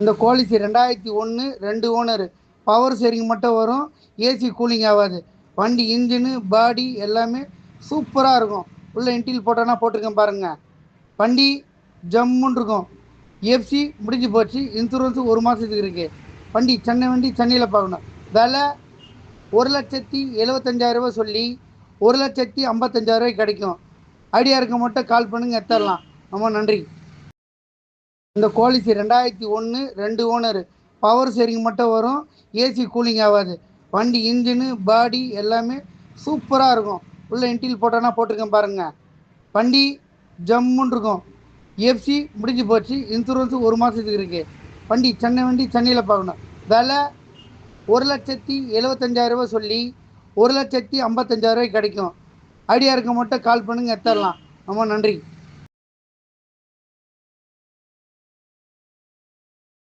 இந்த கோலிசி ரெண்டாயிரத்தி ஒன்று ரெண்டு ஓனர் பவர் சேரிங் மட்டும் வரும். ஏசி கூலிங் ஆகாது. வண்டி இன்ஜினு பாடி எல்லாமே சூப்பராக இருக்கும். உள்ள இன்டீல் போட்டோன்னா போட்டிருக்கேன் பாருங்கள் வண்டி ஜம்முன்னு இருக்கும். எஃப்சி முடிஞ்சு போச்சு. இன்சூரன்ஸு ஒரு மாதத்துக்கு இருக்குது வண்டி சென்னை வண்டி சென்னையில் பார்க்கணும். விலை ஒரு லட்சத்தி எழுபத்தஞ்சாயிரம் ரூபாய் சொல்லி ஒரு லட்சத்தி ஐம்பத்தஞ்சாயிரரூபாய்க்கு கிடைக்கும். ஐடியா இருக்க மட்டும் கால் பண்ணுங்க. எடுத்துடலாம். ரொம்ப நன்றி. இந்த கோலிசி ரெண்டாயிரத்தி ஒன்று ரெண்டு ஓனர் பவர் சேரிங் மட்டும் வரும் ஏசி கூலிங் ஆகாது. வண்டி இன்ஜினு பாடி எல்லாமே சூப்பராக இருக்கும். உள்ள இன்டீல் போட்டோன்னா போட்டிருக்கேன் பாருங்கள் வண்டி ஜம்முன்னு இருக்கும். எஃப்சி முடிஞ்சு போச்சு. இன்சூரன்ஸு ஒரு மாதத்துக்கு இருக்குது வண்டி சென்னை வண்டி சென்னையில் பார்க்கணும். விலை ஒரு லட்சத்தி எழுபத்தஞ்சாயிரம் ரூபாய் சொல்லி ஒரு லட்சத்தி ஐம்பத்தஞ்சாயிரம் ரூபாய்க்கு கிடைக்கும். ஐடியா இருக்க மட்டும் கால் பண்ணுங்க எத்தரலாம் ரொம்ப நன்றி.